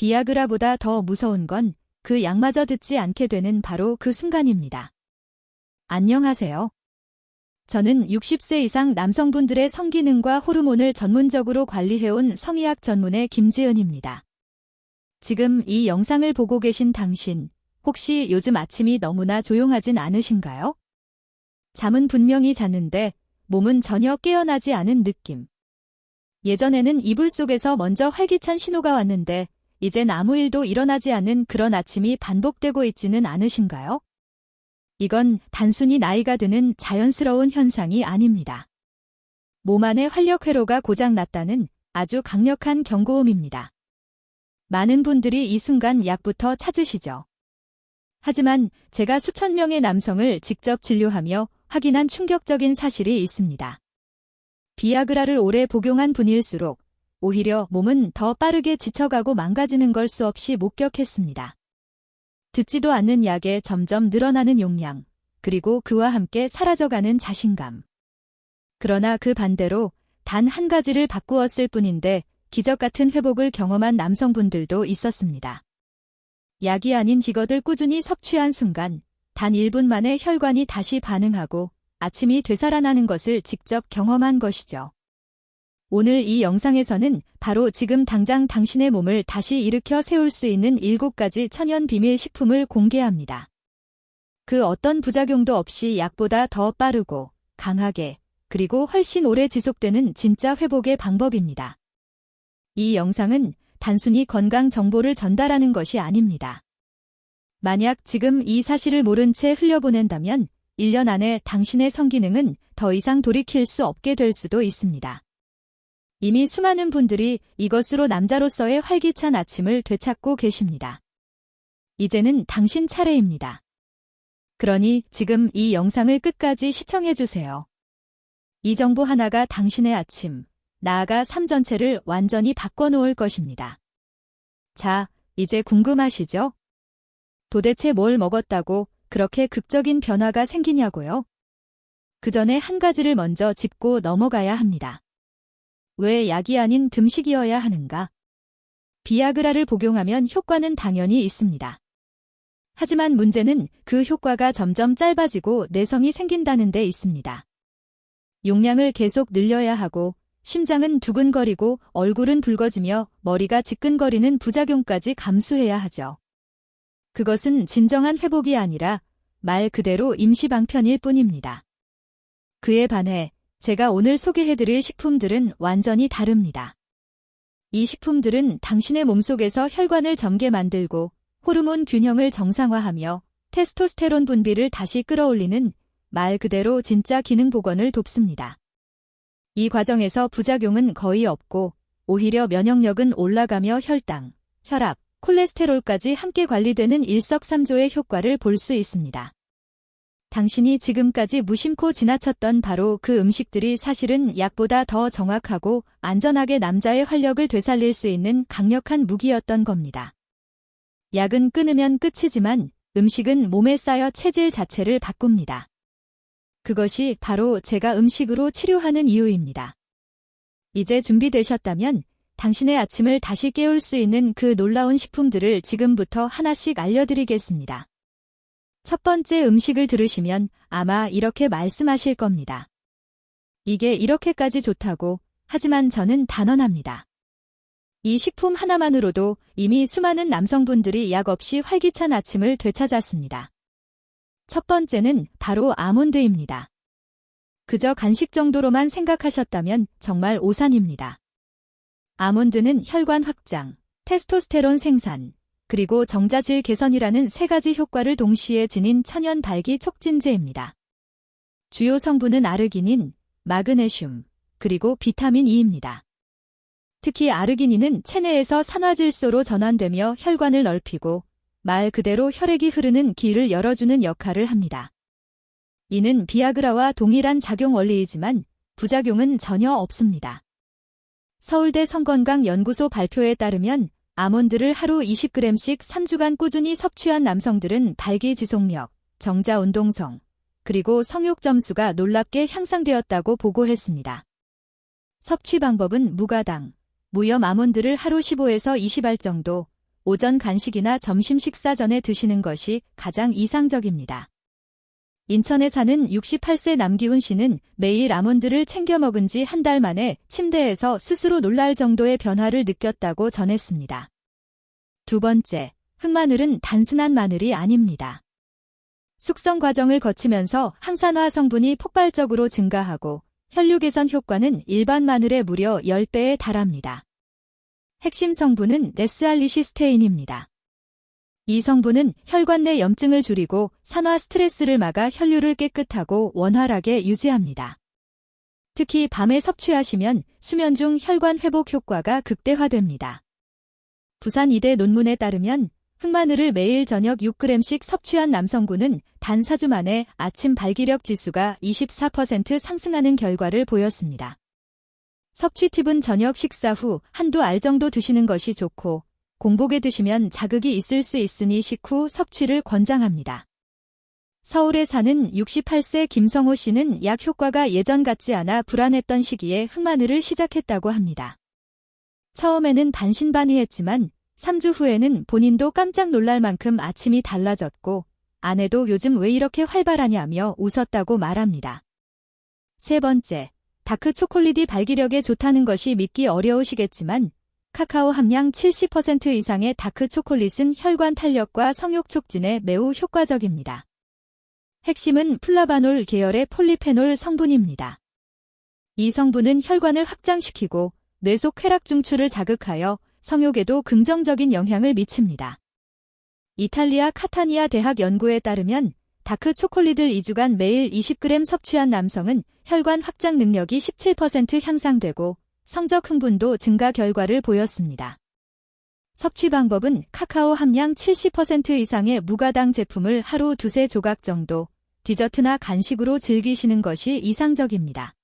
비아그라보다 더 무서운 건 그 약마저 듣지 않게 되는 바로 그 순간입니다. 안녕하세요. 저는 60세 이상 남성분들의 성기능과 호르몬을 전문적으로 관리해온 성의학 전문의 김지은입니다. 지금 이 영상을 보고 계신 당신, 혹시 요즘 아침이 너무나 조용하진 않으신가요? 잠은 분명히 잤는데 몸은 전혀 깨어나지 않은 느낌. 예전에는 이불 속에서 먼저 활기찬 신호가 왔는데 이젠 아무 일도 일어나지 않는 그런 아침이 반복되고 있지는 않으신가요? 이건 단순히 나이가 드는 자연스러운 현상이 아닙니다. 몸 안의 활력 회로가 고장났다는 아주 강력한 경고음입니다. 많은 분들이 이 순간 약부터 찾으시죠. 하지만 제가 수천 명의 남성을 직접 진료하며 확인한 충격적인 사실이 있습니다. 비아그라를 오래 복용한 분일수록 오히려 몸은 더 빠르게 지쳐가고 망가지는 걸 수없이 목격했습니다. 듣지도 않는 약에 점점 늘어나는 용량, 그리고 그와 함께 사라져가는 자신감. 그러나 그 반대로 단 한 가지를 바꾸었을 뿐인데 기적 같은 회복을 경험한 남성분들도 있었습니다. 약이 아닌 직업을 꾸준히 섭취한 순간 단 1분 만에 혈관이 다시 반응하고 아침이 되살아나는 것을 직접 경험한 것이죠. 오늘 이 영상에서는 바로 지금 당장 당신의 몸을 다시 일으켜 세울 수 있는 7가지 천연 비밀 식품을 공개합니다. 그 어떤 부작용도 없이 약보다 더 빠르고 강하게 그리고 훨씬 오래 지속되는 진짜 회복의 방법입니다. 이 영상은 단순히 건강 정보를 전달하는 것이 아닙니다. 만약 지금 이 사실을 모른 채 흘려보낸다면 1년 안에 당신의 성기능은 더 이상 돌이킬 수 없게 될 수도 있습니다. 이미 수많은 분들이 이것으로 남자로서의 활기찬 아침을 되찾고 계십니다. 이제는 당신 차례입니다. 그러니 지금 이 영상을 끝까지 시청해주세요. 이 정보 하나가 당신의 아침, 나아가 삶 전체를 완전히 바꿔놓을 것입니다. 자, 이제 궁금하시죠? 도대체 뭘 먹었다고 그렇게 극적인 변화가 생기냐고요? 그 전에 한 가지를 먼저 짚고 넘어가야 합니다. 왜 약이 아닌 금식이어야 하는가? 비아그라를 복용하면 효과는 당연히 있습니다. 하지만 문제는 그 효과가 점점 짧아지고 내성이 생긴다는 데 있습니다. 용량을 계속 늘려야 하고 심장은 두근거리고 얼굴은 붉어지며 머리가 지끈거리는 부작용까지 감수해야 하죠. 그것은 진정한 회복이 아니라 말 그대로 임시방편일 뿐입니다. 그에 반해 제가 오늘 소개해드릴 식품들은 완전히 다릅니다. 이 식품들은 당신의 몸속에서 혈관을 젊게 만들고 호르몬 균형을 정상화하며 테스토스테론 분비를 다시 끌어올리는 말 그대로 진짜 기능 복원을 돕습니다. 이 과정에서 부작용은 거의 없고 오히려 면역력은 올라가며 혈당, 혈압, 콜레스테롤까지 함께 관리되는 일석삼조의 효과를 볼 수 있습니다. 당신이 지금까지 무심코 지나쳤던 바로 그 음식들이 사실은 약보다 더 정확하고 안전하게 남자의 활력을 되살릴 수 있는 강력한 무기였던 겁니다. 약은 끊으면 끝이지만 음식은 몸에 쌓여 체질 자체를 바꿉니다. 그것이 바로 제가 음식으로 치료하는 이유입니다. 이제 준비되셨다면 당신의 아침을 다시 깨울 수 있는 그 놀라운 식품들을 지금부터 하나씩 알려드리겠습니다. 첫 번째 음식을 들으시면 아마 이렇게 말씀하실 겁니다. 이게 이렇게까지 좋다고 하지만 저는 단언합니다. 이 식품 하나만으로도 이미 수많은 남성분들이 약 없이 활기찬 아침을 되찾았습니다. 첫 번째는 바로 아몬드입니다. 그저 간식 정도로만 생각하셨다면 정말 오산입니다. 아몬드는 혈관 확장, 테스토스테론 생산, 그리고 정자질 개선이라는 세 가지 효과를 동시에 지닌 천연 발기 촉진제입니다. 주요 성분은 아르기닌, 마그네슘, 그리고 비타민 E입니다. 특히 아르기닌은 체내에서 산화질소로 전환되며 혈관을 넓히고 말 그대로 혈액이 흐르는 길을 열어주는 역할을 합니다. 이는 비아그라와 동일한 작용 원리이지만 부작용은 전혀 없습니다. 서울대 성건강연구소 발표에 따르면 아몬드를 하루 20g씩 3주간 꾸준히 섭취한 남성들은 발기 지속력, 정자 운동성, 그리고 성욕 점수가 놀랍게 향상되었다고 보고했습니다. 섭취 방법은 무가당, 무염 아몬드를 하루 15에서 20알 정도, 오전 간식이나 점심 식사 전에 드시는 것이 가장 이상적입니다. 인천에 사는 68세 남기훈 씨는 매일 아몬드를 챙겨 먹은 지 한 달 만에 침대에서 스스로 놀랄 정도의 변화를 느꼈다고 전했습니다. 두 번째, 흑마늘은 단순한 마늘이 아닙니다. 숙성 과정을 거치면서 항산화 성분이 폭발적으로 증가하고 혈류 개선 효과는 일반 마늘의 무려 10배에 달합니다. 핵심 성분은 네스알리시스테인입니다. 이 성분은 혈관 내 염증을 줄이고 산화 스트레스를 막아 혈류를 깨끗하고 원활하게 유지합니다. 특히 밤에 섭취하시면 수면 중 혈관 회복 효과가 극대화됩니다. 부산 이대 논문에 따르면 흑마늘을 매일 저녁 6g씩 섭취한 남성군은 단 4주 만에 아침 발기력 지수가 24% 상승하는 결과를 보였습니다. 섭취 팁은 저녁 식사 후 한두 알 정도 드시는 것이 좋고 공복에 드시면 자극이 있을 수 있으니 식후 섭취를 권장합니다. 서울에 사는 68세 김성호 씨는 약 효과가 예전 같지 않아 불안했던 시기에 흑마늘을 시작했다고 합니다. 처음에는 반신반의했지만 3주 후에는 본인도 깜짝 놀랄 만큼 아침이 달라졌고 아내도 요즘 왜 이렇게 활발하냐며 웃었다고 말합니다. 세 번째, 다크 초콜릿이 발기력에 좋다는 것이 믿기 어려우시겠지만 카카오 함량 70% 이상의 다크 초콜릿은 혈관 탄력과 성욕 촉진에 매우 효과적입니다. 핵심은 플라바놀 계열의 폴리페놀 성분입니다. 이 성분은 혈관을 확장시키고 뇌속 쾌락 중추를 자극하여 성욕에도 긍정적인 영향을 미칩니다. 이탈리아 카타니아 대학 연구에 따르면 다크 초콜릿을 2주간 매일 20g 섭취한 남성은 혈관 확장 능력이 17% 향상되고 성적 흥분도 증가 결과를 보였습니다. 섭취 방법은 카카오 함량 70% 이상의 무가당 제품을 하루 두세 조각 정도 디저트나 간식으로 즐기시는 것이 이상적입니다.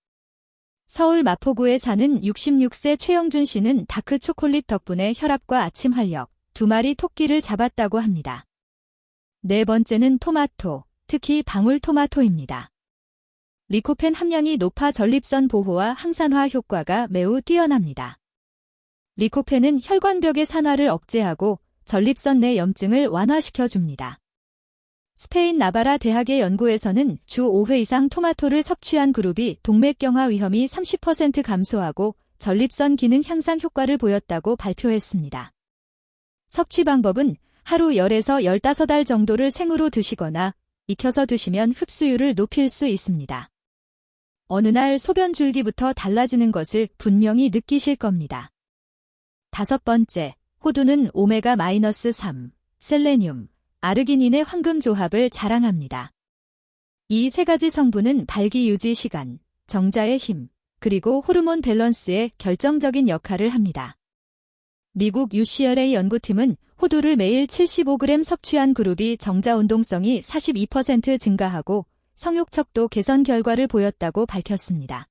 서울 마포구에 사는 66세 최영준 씨는 다크 초콜릿 덕분에 혈압과 아침 활력, 두 마리 토끼를 잡았다고 합니다. 네 번째는 토마토, 특히 방울토마토입니다. 리코펜 함량이 높아 전립선 보호와 항산화 효과가 매우 뛰어납니다. 리코펜은 혈관벽의 산화를 억제하고 전립선 내 염증을 완화시켜줍니다. 스페인 나바라 대학의 연구에서는 주 5회 이상 토마토를 섭취한 그룹이 동맥경화 위험이 30% 감소하고 전립선 기능 향상 효과를 보였다고 발표했습니다. 섭취 방법은 하루 10에서 15알 정도를 생으로 드시거나 익혀서 드시면 흡수율을 높일 수 있습니다. 어느 날 소변 줄기부터 달라지는 것을 분명히 느끼실 겁니다. 다섯 번째, 호두는 오메가-3, 셀레늄, 아르기닌의 황금 조합을 자랑합니다. 이 세 가지 성분은 발기 유지 시간, 정자의 힘, 그리고 호르몬 밸런스에 결정적인 역할을 합니다. 미국 UCLA 연구팀은 호두를 매일 75g 섭취한 그룹이 정자 운동성이 42% 증가하고 성욕척도 개선 결과를 보였다고 밝혔습니다.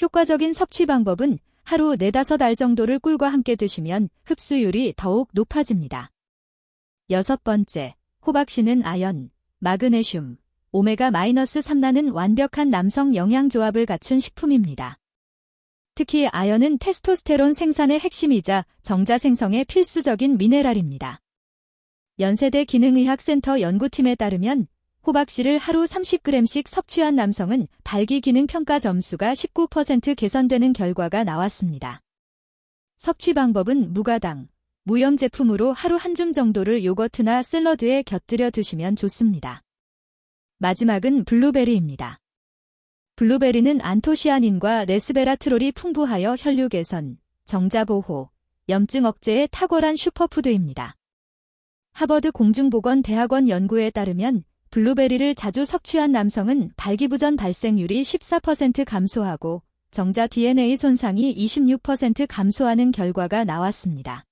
효과적인 섭취 방법은 하루 4, 5알 정도를 꿀과 함께 드시면 흡수율이 더욱 높아집니다. 여섯 번째, 호박씨는 아연, 마그네슘, 오메가-3나는 완벽한 남성 영양 조합을 갖춘 식품입니다. 특히 아연은 테스토스테론 생산의 핵심이자 정자 생성의 필수적인 미네랄입니다. 연세대 기능의학센터 연구팀에 따르면 호박씨를 하루 30g씩 섭취한 남성은 발기 기능 평가 점수가 19% 개선되는 결과가 나왔습니다. 섭취 방법은 무가당, 무염 제품으로 하루 한 줌 정도를 요거트나 샐러드에 곁들여 드시면 좋습니다. 마지막은 블루베리입니다. 블루베리는 안토시아닌과 레스베라트롤이 풍부하여 혈류 개선, 정자 보호, 염증 억제에 탁월한 슈퍼푸드입니다. 하버드 공중보건대학원 연구에 따르면 블루베리를 자주 섭취한 남성은 발기부전 발생률이 14% 감소하고 정자 DNA 손상이 26% 감소하는 결과가 나왔습니다.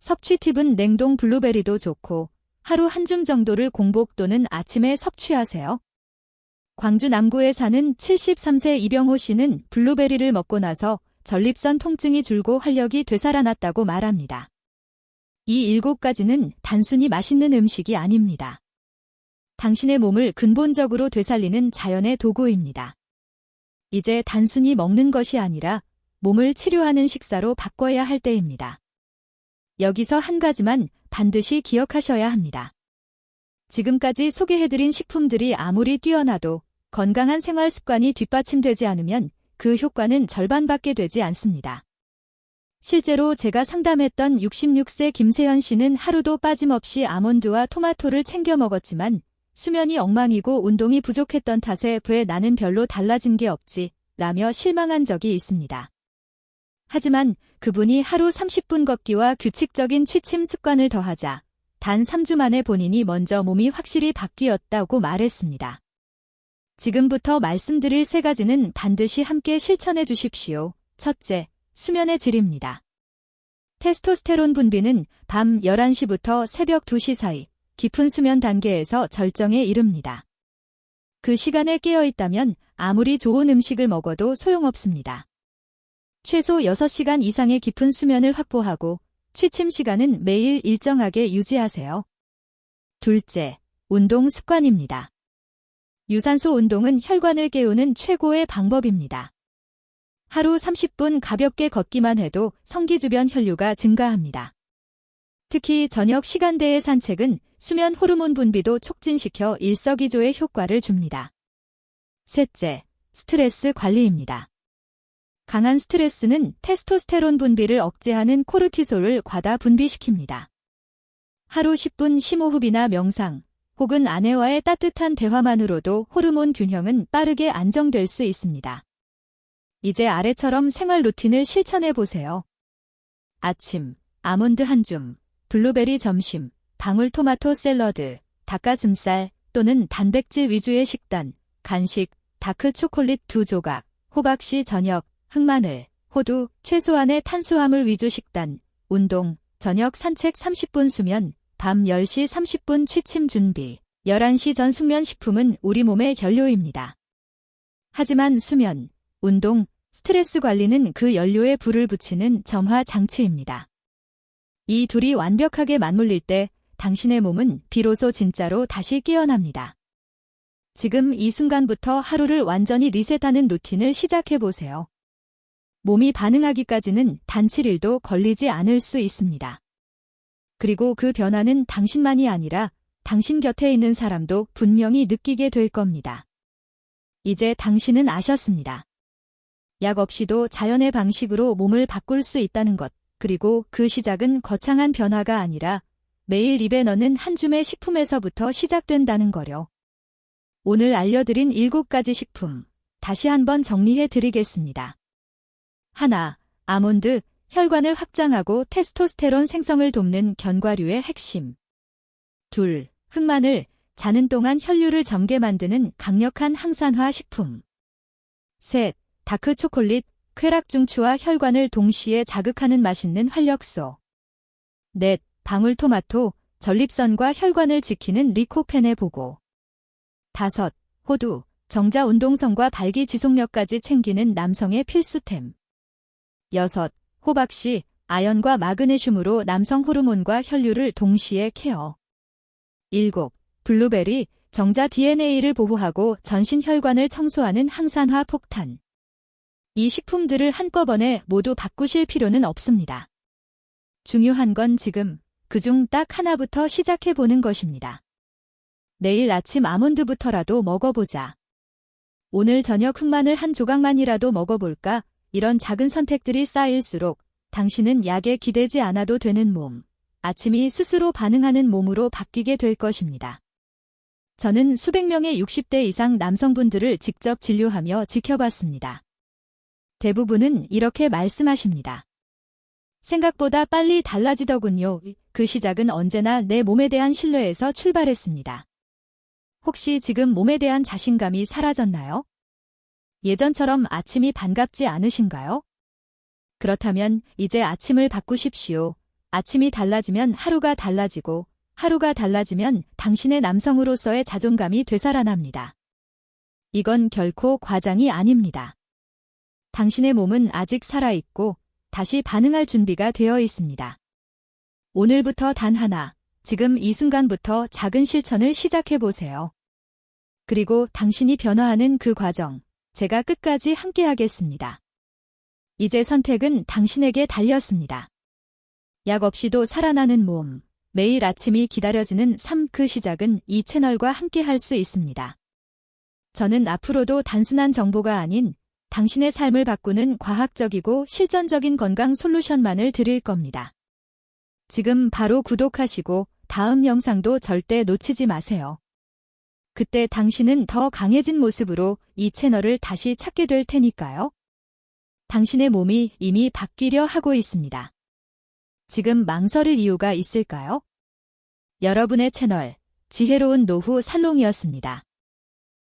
섭취 팁은 냉동 블루베리도 좋고 하루 한 줌 정도를 공복 또는 아침에 섭취하세요. 광주 남구에 사는 73세 이병호 씨는 블루베리를 먹고 나서 전립선 통증이 줄고 활력이 되살아났다고 말합니다. 이 일곱 가지는 단순히 맛있는 음식이 아닙니다. 당신의 몸을 근본적으로 되살리는 자연의 도구입니다. 이제 단순히 먹는 것이 아니라 몸을 치료하는 식사로 바꿔야 할 때입니다. 여기서 한 가지만 반드시 기억하셔야 합니다. 지금까지 소개해드린 식품들이 아무리 뛰어나도 건강한 생활 습관이 뒷받침되지 않으면 그 효과는 절반밖에 되지 않습니다. 실제로 제가 상담했던 66세 김세현 씨는 하루도 빠짐없이 아몬드와 토마토를 챙겨 먹었지만 수면이 엉망이고 운동이 부족했던 탓에 왜 나는 별로 달라진 게 없지 라며 실망한 적이 있습니다. 하지만 그분이 하루 30분 걷기와 규칙적인 취침 습관을 더하자 단 3주 만에 본인이 먼저 몸이 확실히 바뀌었다고 말했습니다. 지금부터 말씀드릴 세 가지는 반드시 함께 실천해 주십시오. 첫째, 수면의 질입니다. 테스토스테론 분비는 밤 11시부터 새벽 2시 사이 깊은 수면 단계에서 절정에 이릅니다. 그 시간에 깨어 있다면 아무리 좋은 음식을 먹어도 소용없습니다. 최소 6시간 이상의 깊은 수면을 확보하고 취침 시간은 매일 일정하게 유지하세요. 둘째, 운동 습관입니다. 유산소 운동은 혈관을 깨우는 최고의 방법입니다. 하루 30분 가볍게 걷기만 해도 성기 주변 혈류가 증가합니다. 특히 저녁 시간대의 산책은 수면 호르몬 분비도 촉진시켜 일석이조의 효과를 줍니다. 셋째, 스트레스 관리입니다. 강한 스트레스는 테스토스테론 분비를 억제하는 코르티솔을 과다 분비시킵니다. 하루 10분 심호흡이나 명상, 혹은 아내와의 따뜻한 대화만으로도 호르몬 균형은 빠르게 안정될 수 있습니다. 이제 아래처럼 생활 루틴을 실천해 보세요. 아침, 아몬드 한 줌, 블루베리 점심, 방울토마토 샐러드, 닭가슴살 또는 단백질 위주의 식단, 간식, 다크 초콜릿 두 조각, 호박씨 저녁, 흑마늘, 호두, 최소한의 탄수화물 위주 식단, 운동, 저녁 산책 30분 수면, 밤 10시 30분 취침 준비, 11시 전 숙면 식품은 우리 몸의 연료입니다. 하지만 수면, 운동, 스트레스 관리는 그 연료에 불을 붙이는 점화 장치입니다. 이 둘이 완벽하게 맞물릴 때 당신의 몸은 비로소 진짜로 다시 깨어납니다. 지금 이 순간부터 하루를 완전히 리셋하는 루틴을 시작해 보세요. 몸이 반응하기까지는 단 7일도 걸리지 않을 수 있습니다. 그리고 그 변화는 당신만이 아니라 당신 곁에 있는 사람도 분명히 느끼게 될 겁니다. 이제 당신은 아셨습니다. 약 없이도 자연의 방식으로 몸을 바꿀 수 있다는 것, 그리고 그 시작은 거창한 변화가 아니라 매일 입에 넣는 한 줌의 식품에서부터 시작된다는 거려. 오늘 알려드린 7가지 식품, 다시 한번 정리해 드리겠습니다. 하나, 아몬드, 혈관을 확장하고 테스토스테론 생성을 돕는 견과류의 핵심. 둘, 흑마늘, 자는 동안 혈류를 점게 만드는 강력한 항산화 식품. 셋, 다크 초콜릿, 쾌락 중추와 혈관을 동시에 자극하는 맛있는 활력소. 넷, 방울토마토, 전립선과 혈관을 지키는 리코펜의 보고. 다섯, 호두, 정자 운동성과 발기 지속력까지 챙기는 남성의 필수템. 여섯, 호박씨, 아연과 마그네슘으로 남성 호르몬과 혈류를 동시에 케어. 7. 블루베리, 정자 DNA를 보호하고 전신 혈관을 청소하는 항산화 폭탄. 이 식품들을 한꺼번에 모두 바꾸실 필요는 없습니다. 중요한 건 지금 그중 딱 하나부터 시작해 보는 것입니다. 내일 아침 아몬드부터라도 먹어보자. 오늘 저녁 흑마늘 한 조각만이라도 먹어볼까? 이런 작은 선택들이 쌓일수록 당신은 약에 기대지 않아도 되는 몸, 아침이 스스로 반응하는 몸으로 바뀌게 될 것입니다. 저는 수백 명의 60대 이상 남성분들을 직접 진료하며 지켜봤습니다. 대부분은 이렇게 말씀하십니다. 생각보다 빨리 달라지더군요. 그 시작은 언제나 내 몸에 대한 신뢰에서 출발했습니다. 혹시 지금 몸에 대한 자신감이 사라졌나요? 예전처럼 아침이 반갑지 않으신가요? 그렇다면 이제 아침을 바꾸십시오. 아침이 달라지면 하루가 달라지고 하루가 달라지면 당신의 남성으로서의 자존감이 되살아납니다. 이건 결코 과장이 아닙니다. 당신의 몸은 아직 살아있고 다시 반응할 준비가 되어 있습니다. 오늘부터 단 하나, 지금 이 순간부터 작은 실천을 시작해 보세요. 그리고 당신이 변화하는 그 과정, 제가 끝까지 함께 하겠습니다. 이제 선택은 당신에게 달렸습니다. 약 없이도 살아나는 몸. 매일 아침이 기다려지는 삶그 시작은 이 채널과 함께 할 수 있습니다. 저는 앞으로도 단순한 정보가 아닌 당신의 삶을 바꾸는 과학적이고 실전적인 건강 솔루션만을 드릴 겁니다. 지금 바로 구독하시고 다음 영상도 절대 놓치지 마세요. 그때 당신은 더 강해진 모습으로 이 채널을 다시 찾게 될 테니까요. 당신의 몸이 이미 바뀌려 하고 있습니다. 지금 망설일 이유가 있을까요? 여러분의 채널, 지혜로운 노후 살롱이었습니다.